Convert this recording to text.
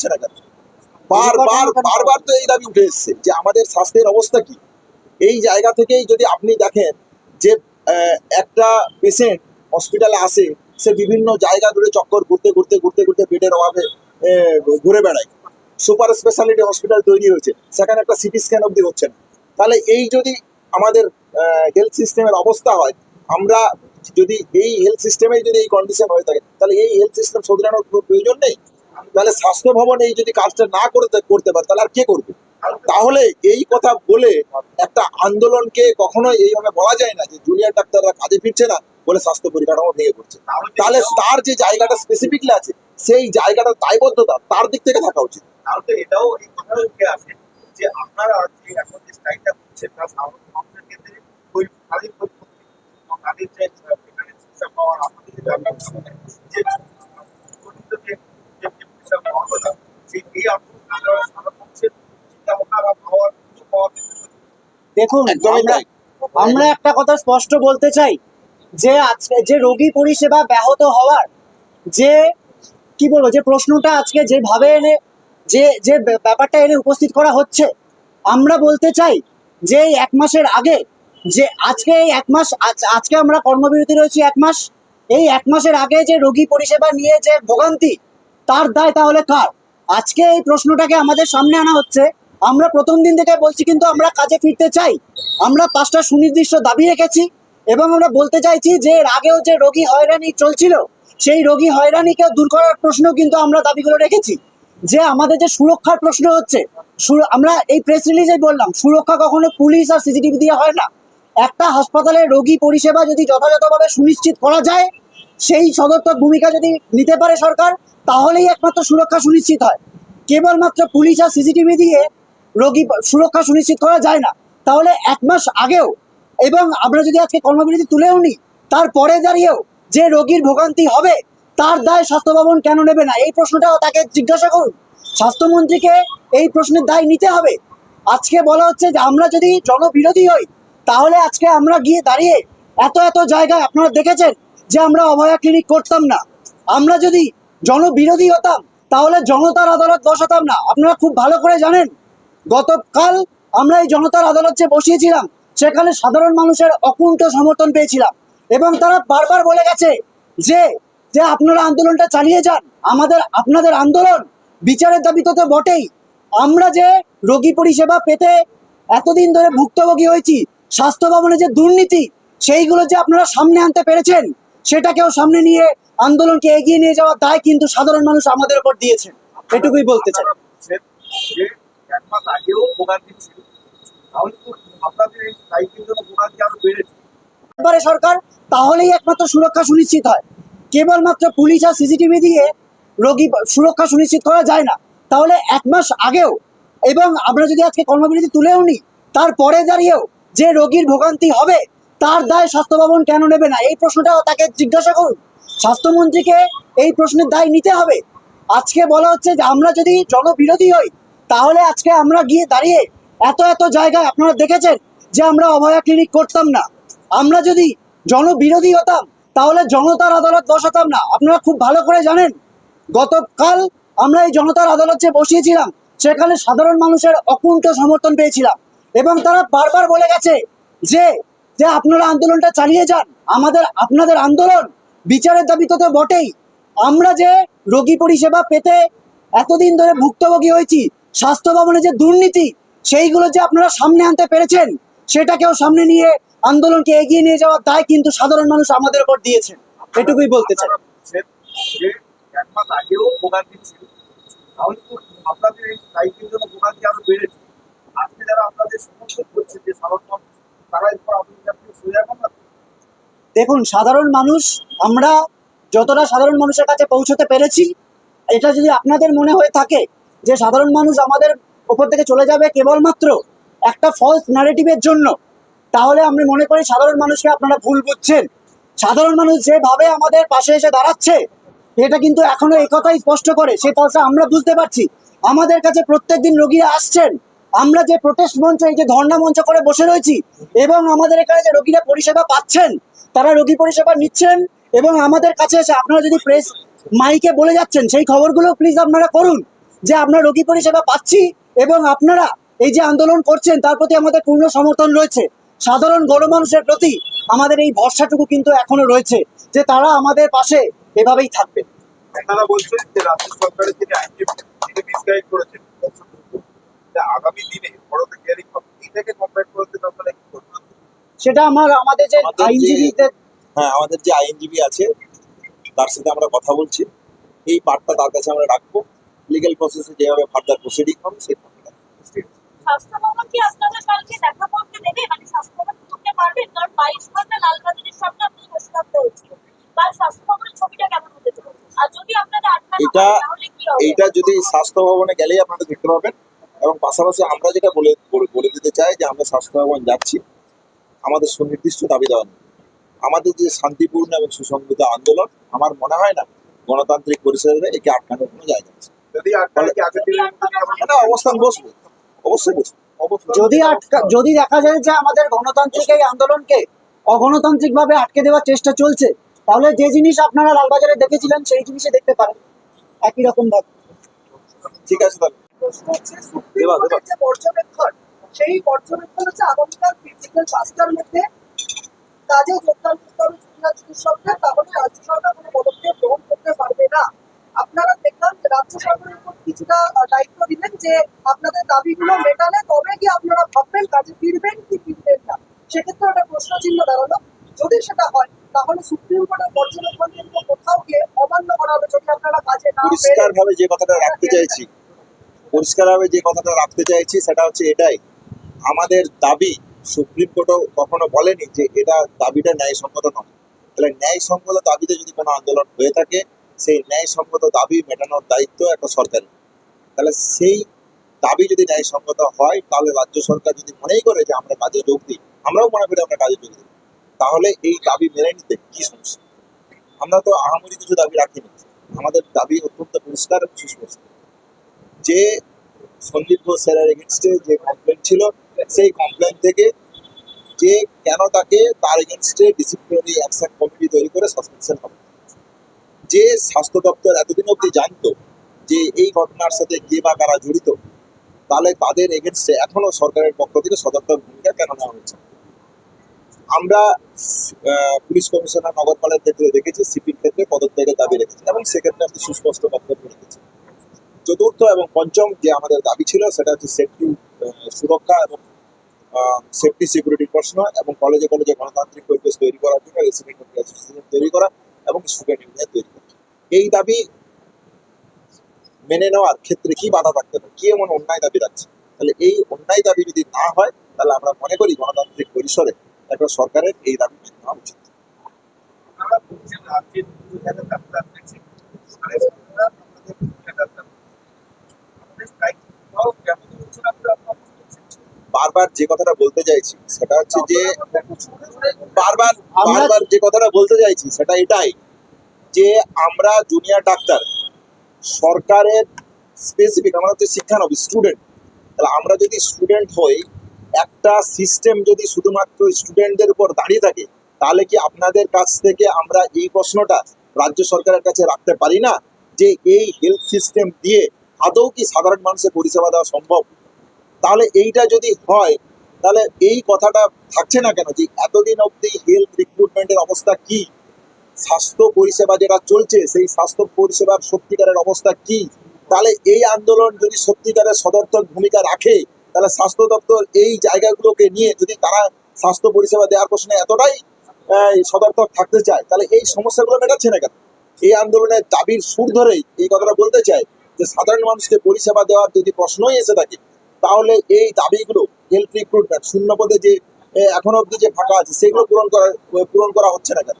হচ্ছে না কেন? বারবার বারবার তো এই দাবি উঠে এসছে যে আমাদের স্বাস্থ্যের অবস্থা কি? এই জায়গা থেকেই যদি আপনি দেখেন যে একটা পেশেন্ট হসপিটালে আসে সে বিভিন্ন জায়গা ধরে চক্কর ঘুরতে ঘুরতে ঘুরতে ঘুরতে বেডের অভাবে ঘুরে বেড়ায়। সুপার স্পেশালিটি হসপিটাল তৈরি হয়েছে সেখানে একটা সিটি স্ক্যান অবধি হচ্ছে না। তাহলে এই যদি আমাদের হেলথ সিস্টেমের অবস্থা হয় আমরা যদি এই হেলথ সিস্টেমে যদি এই কন্ডিশন হয়ে থাকে তাহলে এই হেলথ সিস্টেম শোধরানোর কোনো প্রয়োজন নেই? তাহলে স্বাস্থ্য ভবন এই যদি কাজটা না করতে করতে পারে, তাহলে আর কে করবে? তাহলে এই কথা বলে একটা আন্দোলনকে কখনোই এইভাবে বলা যায় না যে জুনিয়র ডাক্তাররা কাজে ফিরছে না বলে স্বাস্থ্য পরিকাঠামো ভেঙে পড়ছে। তাহলে তার যে জায়গাটা স্পেসিফিকলি আছে, সেই জায়গাটার দায়বদ্ধতা তার দিক থেকে থাকা উচিত। যে ব্যাপার যে গঠিত যে যে চিকিৎসা পাওয়ার কথা সেই এই আন্দোলন আপনারা সাধারণ মানুষের চিন্তা ভাবনা বা পাওয়ার সুযোগ পাওয়ার ক্ষেত্রে দেখুন আমরা একটা কথা স্পষ্ট বলতে চাই যে আজকে যে রোগী পরিষেবা ব্যাহত হওয়ার যে কি বলব যে প্রশ্নটা আজকে যেভাবে এনে যে যে ব্যাপারটা এনে উপস্থিত করা হচ্ছে আমরা বলতে চাই যে এই এক মাসের আগে যে আজকে এই এক মাস আজ- আজকে আমরা কর্মবিরতি রয়েছি এক মাস। এই এক মাসের আগে যে রোগী পরিষেবা নিয়ে যে ভোগান্তি তার দায় তাহলে কার? আজকে এই প্রশ্নটাকে আমাদের সামনে আনা হচ্ছে। আমরা প্রথম দিন থেকে বলছি কিন্তু আমরা কাজে ফিরতে চাই। আমরা পাঁচটা সুনির্দিষ্ট দাবি রেখেছি এবং আমরা বলতে চাইছি যে এর আগেও যে রোগী হয়রানি চলছিল, সেই রোগী হয়রানিকে দূর করার প্রশ্ন কিন্তু আমরা দাবিগুলো রেখেছি। যে আমাদের যে সুরক্ষার প্রশ্ন হচ্ছে আমরা এই প্রেস রিলিজে বললাম, সুরক্ষা কখনো পুলিশ আর সিসিটিভি দিয়ে হয় না। একটা হাসপাতালে রোগী পরিষেবা যদি যথাযথভাবে সুনিশ্চিত করা যায়, সেই সদর্থক ভূমিকা যদি নিতে পারে সরকার, তাহলেই একমাত্র সুরক্ষা সুনিশ্চিত হয়। কেবলমাত্র পুলিশ আর সিসিটিভি দিয়ে রোগী সুরক্ষা সুনিশ্চিত করা যায় না। তাহলে এক মাস আগেও এবং আমরা যদি আজকে কর্মবিরতি তুলেও নিই তারপরে দাঁড়িয়েও যে রোগীর ভোগান্তি হবে, তার দায় স্বাস্থ্য ভবন কেন নেবে না? এই প্রশ্নটাও তাকে জিজ্ঞাসা করুন। স্বাস্থ্যমন্ত্রীকে এই প্রশ্নের দায় নিতে হবে। আজকে বলা হচ্ছে যে আমরা যদি জনবিরোধী হই, তাহলে আজকে আমরা গিয়ে দাঁড়িয়ে এত এত জায়গায় আপনারা দেখেছেন যে আমরা অভয়া ক্লিনিক করতাম না। আমরা যদি জনবিরোধী হতাম, তাহলে জনতার আদালত বসাতাম না। আপনারা খুব ভালো করে জানেন গতকাল আমরা এই জনতার আদালত যে বসিয়েছিলাম, সেখানে সাধারণ মানুষের অকুণ্ঠ সমর্থন পেয়েছিলাম। এবং তারা বারবার বলে গেছে যে যে আপনারা আন্দোলনটা চালিয়ে যান, আমাদের, আপনাদের আন্দোলন বিচারের দাবি তো বটেই। আমরা যে রোগী পরিষেবা পেতে এতদিন ধরে ভুক্তভোগী হয়েছি, স্বাস্থ্য ভবনে যে দুর্নীতি, সেইগুলো যে আপনারা সামনে আনতে পেরেছেন, সেটাকেও সামনে নিয়ে আন্দোলনকে এগিয়ে নিয়ে যাওয়ার দায় কিন্তু সাধারণ মানুষ আমাদের উপর দিয়েছেন এটুকুই বলতে চাই। আগেও তাহলে তো আপনাদের এই জন্য আরও বেড়েছে। সরকার, তাহলেই একমাত্র সুরক্ষা সুনিশ্চিত হয়। কেবলমাত্র পুলিশ আর সিসিটিভি দিয়ে রোগী সুরক্ষা সুনিশ্চিত করা যায় না। তাহলে এক মাস আগেও, এবং আমরা যদি আজকে কর্মবিরতি তুলেও নিই তারপরে দাঁড়িয়েও যে রোগীর ভোগান্তি হবে, তার দায় স্বাস্থ্য ভবন কেন নেবে না? এই প্রশ্নটাও তাকে জিজ্ঞাসা করুন। স্বাস্থ্যমন্ত্রীকে এই প্রশ্নের দায় নিতে হবে। আজকে বলা হচ্ছে যে আমরা যদি জনবিরোধী হই তাহলে আজকে আমরা গিয়ে দাঁড়িয়ে এত এত জায়গায় আপনারা দেখেছেন যে আমরা অভয়া ক্লিনিক করতাম না। আমরা যদি জনবিরোধী হতাম, তাহলে জনতার আদালত বসাতাম না। আপনারা খুব ভালো করে জানেন, গতকাল আমরা এই জনতার আদালত যে বসিয়েছিলাম, সেখানে সাধারণ মানুষের অকুণ্ঠ সমর্থন পেয়েছিলাম। এবং তারা বারবার বলে গেছে যে যে আপনারা আন্দোলনটা চালিয়ে যান, আমাদের, আপনাদের আন্দোলন বিচারের দাবি তো বটেই। আমরা যে রোগী পরিষেবা পেতে এতদিন ধরে ভুক্তভোগী হয়েছি স্বাস্থ্য ভবনে যে দুর্নীতি, সেইগুলো যে আপনারা সামনে আনতে পেরেছেন, সেটাকেও সামনে নিয়ে আন্দোলনকে এগিয়ে নিয়ে যাওয়ার দায় কিন্তু সাধারণ মানুষ আমাদের উপর দিয়েছেন এটুকুই বলতে চাই। দেখুন, সাধারণ মানুষ, আমরা যতটা সাধারণ মানুষের কাছে পৌঁছতে পেরেছি, এটা যদি আপনাদের মনে হয়ে থাকে যে সাধারণ মানুষ আমাদের ওপর থেকে চলে যাবে কেবলমাত্র একটা ফলস ন্যারেটিভের জন্য, তাহলে আমি মনে করি সাধারণ মানুষকে আপনারা ভুল বুঝছেন। সাধারণ মানুষ যেভাবে আমাদের পাশে এসে দাঁড়াচ্ছে, এটা কিন্তু এখনও এই কথাই স্পষ্ট করে, সেই পয়সা আমরা বুঝতে পারছি। আমাদের কাছে প্রত্যেকদিন রোগীরা আসছেন, আমরা যে প্রোটেস্ট মঞ্চ, এই যে ধর্ণা মঞ্চ করে বসে রয়েছি, এবং আমাদের এখানে যে রোগীরা পরিষেবা পাচ্ছেন, তারা রোগী পরিষেবা নিচ্ছেন, এবং আমাদের কাছে এসে আপনারা যদি প্রেস মাইকে বলে যাচ্ছেন, সেই খবরগুলো প্লিজ আপনারা করুন। যে আমরা রোগী পরিষেবা পাচ্ছি এবং আপনারা এই যে আন্দোলন করছেন তার প্রতি আমাদের পূর্ণ সমর্থন রয়েছে। সাধারণ গণমানুষের প্রতি আমাদের এই ভরসাটুকু কিন্তু এখনও রয়েছে যে তারা আমাদের পাশে এভাবেই থাকবে। আপনারা বলছেন যে রাজ্য সরকারের যিনি আইনজীবী তিনি মিসগাইড করেছেন আগামী দিনে বড়দের হিয়ারিং এটাকে কম্পেয়ার করতে আপনারা কি করবেন? সেটা আমার আমাদের যে আইনজীবীদের হ্যাঁ আমাদের যে আইনজীবী আছে তার সাথে আমরা কথা বলছি। এই পার্টটা তার কাছে আমরা রাখব। লিগেল প্রসেসে যেভাবে ফার্দার প্রসিডিং হবে সেই স্বাস্থ্য ভবন কি আপনারা কালকে দেখা করতে দেবে? মানে স্বাস্থ্য ভবন করতে পারবেন কারণ বাইশ ঘণ্টা লালবাজারের সামনে আপনাদের বসে থাকতে হচ্ছিল কাল স্বাস্থ্য ভবনের ছবিটা কেমন হতে চলেছে? আর যদি আপনাদের আটকানো এটা- যদি স্বাস্থ্য ভবনে গেলেই আপনারা দেখতে পাবেন এবং পাশাপাশি আমরা যেটা বলে বলে- দিতে চাই যে আমরা স্বাস্থ্য ভবন যাচ্ছি। আমাদের সুনির্দিষ্ট দাবি দেওয়া নেই। আমাদের যে শান্তিপূর্ণ এবং সুসংগঠিত আন্দোলন আমার মনে হয় না গণতান্ত্রিক পরিষদে একে আটকানোর কোনো জায়গা আছে। যদি অবস্থান বসবে। অবশ্যই বসবে। আটকা দেখা যায় যে আমাদের গণতান্ত্রিক এই আন্দোলনকে অগণতান্ত্রিক ভাবে আটকে দেওয়ার চেষ্টা চলছে তাহলে যে জিনিস আপনারা লালবাজারে দেখেছিলেন সেই জিনিসে দেখতে পারেন। একই রকম ভাবে। ঠিক আছে তাহলে। পর্যবেক্ষণ সেই পর্যবেক্ষণ হচ্ছে আগামীকাল পাঁচটার মধ্যে। কাজে যোগদান করতে হবে তাহলে রাজ্য সরকার কোনো পদক্ষেপ গ্রহণ করতে পারবে না। কিছুটা দায়িত্ব যে আপনাদের দাবিগুলো মেটালে আপনারা ভাববেন কাজে ফিরবেন কি ফিরবেন না? সেক্ষেত্রে একটা প্রশ্ন যদি সেটা হয়, তাহলে সুপ্রিম কোর্টের পর্যবেক্ষণ কোথাও গিয়ে অমান্য আপনারা কাজে পরিষ্কার ভাবে যে কথাটা রাখতে চাইছি পরিষ্কার ভাবে যে কথাটা রাখতে চাইছি, সেটা হচ্ছে এটাই। আমাদের দাবি সুপ্রিম কোর্টও কখনো বলেনি যে এটা দাবিটা ন্যায়সঙ্গত নয়। তাহলে ন্যায়সঙ্গত দাবিতে যদি কোনো আন্দোলন হয়ে থাকে সেই ন্যায়সঙ্গত দাবি মেটানোর দায়িত্ব একটা সরকারের। তাহলে সেই দাবি যদি ন্যায়সঙ্গত হয়, তাহলে রাজ্য সরকার যদি মনেই করে যে আমরা কাজে যোগ দিই, আমরাও মনে করি আমরা কাজে যোগ দিই, তাহলে এই দাবি মেনে নিতে কি সমস্যা? আমরা তো আহামরি কিছু দাবি রাখিনি। আমাদের দাবি অত্যন্ত পরিষ্কার এবং সুস্পষ্ট। যে সন্দীপ ঘোষ স্যারের এগেনস্টে যে কমপ্লেন ছিল, সেই কমপ্লেন থেকে যে কেন তাকে তার এগেনস্টে ডিসিপ্লিনারি অ্যাকশন কমিটি তৈরি করে সাসপেনশন হবে। যে স্বাস্থ্য দপ্তর এতদিন অবধি জানতো যে এই ঘটনার সাথে কে বা কারা জড়িত, তাহলে তাদের এগেনস্টে এখনও সরকারের পক্ষ থেকে সদর্থক ভূমিকা কেন নেওয়া হয়েছে আমরা পুলিশ কমিশনার নগরপালের ক্ষেত্রে দেখেছি, সিপির ক্ষেত্রে পদত্যাগের দাবি রেখেছি এবং সেক্ষেত্রে আপনি সুস্পষ্ট বক্তব্য রেখেছি চতুর্থ এবং পঞ্চম যে আমাদের দাবি ছিল, সেটা হচ্ছে সেফটি সুরক্ষা এবং সেফটি সিকিউরিটির প্রশ্ন এবং কলেজে কলেজে গণতান্ত্রিক পরিবেশ তৈরি করার জন্য রেসিডেন্ট অ্যাসোসিয়েশন তৈরি করা এবং স্টুডেন্ট ইউনিয়ন তৈরি করা। এই দাবি মেনে নেওয়ার ক্ষেত্রে কি বাধা থাকতে পারে? কি এমন অন্যায় দাবি রাখছে? তাহলে এই অন্যায় দাবি যদি না হয়, তাহলে আমরা মনে করি গণতান্ত্রিক পরিসরে একটা সরকারের এই দাবি মেনে নেওয়া উচিত। বারবার যে কথাটা বলতে চাইছি, সেটা হচ্ছে যে বারবার বারবার যে কথাটা বলতে চাইছি, সেটা এটাই। যে আমরা জুনিয়র ডাক্তার, সরকারের স্পেসিফিক আমরা হচ্ছে শিক্ষানবী স্টুডেন্ট তাহলে আমরা যদি স্টুডেন্ট হই, একটা সিস্টেম যদি শুধুমাত্র স্টুডেন্টদের উপর দাঁড়িয়ে থাকে, তাহলে কি আপনাদের কাছ থেকে আমরা এই প্রশ্নটা রাজ্য সরকারের কাছে রাখতে পারি না? যে এই হেলথ সিস্টেম দিয়ে আদৌ কি সাধারণ মানুষের পরিষেবা দেওয়া সম্ভব? তাহলে এইটা যদি হয়, তাহলে এই কথাটা থাকছে না কেন? যে এতদিন অবধি হেলথ রিক্রুটমেন্টের অবস্থা কি? স্বাস্থ্য পরিষেবা যেটা চলছে, সেই স্বাস্থ্য পরিষেবার সত্যিকারের অবস্থা কি? তাহলে এই আন্দোলন যদি সত্যিকারের সদর্থক ভূমিকা রাখে, তাহলে স্বাস্থ্য দপ্তর এই জায়গাগুলোকে নিয়ে যদি তারা স্বাস্থ্য পরিষেবা দেওয়ার প্রশ্নে এতটাই সদর্থক থাকতে চায়, তাহলে এই সমস্যাগুলো মেটাচ্ছে না কেন? এই আন্দোলনের দাবির সুর ধরেই এই কথাটা বলতে চাই যে, সাধারণ মানুষকে পরিষেবা দেওয়ার যদি প্রশ্নই এসে থাকে, তাহলে এই দাবিগুলো হেলথ রিক্রুটমেন্ট শূন্য পদে যে এখনও অবধি যে ফাঁকা আছে, সেগুলো পূরণ করা পূরণ করা হচ্ছে না কেন?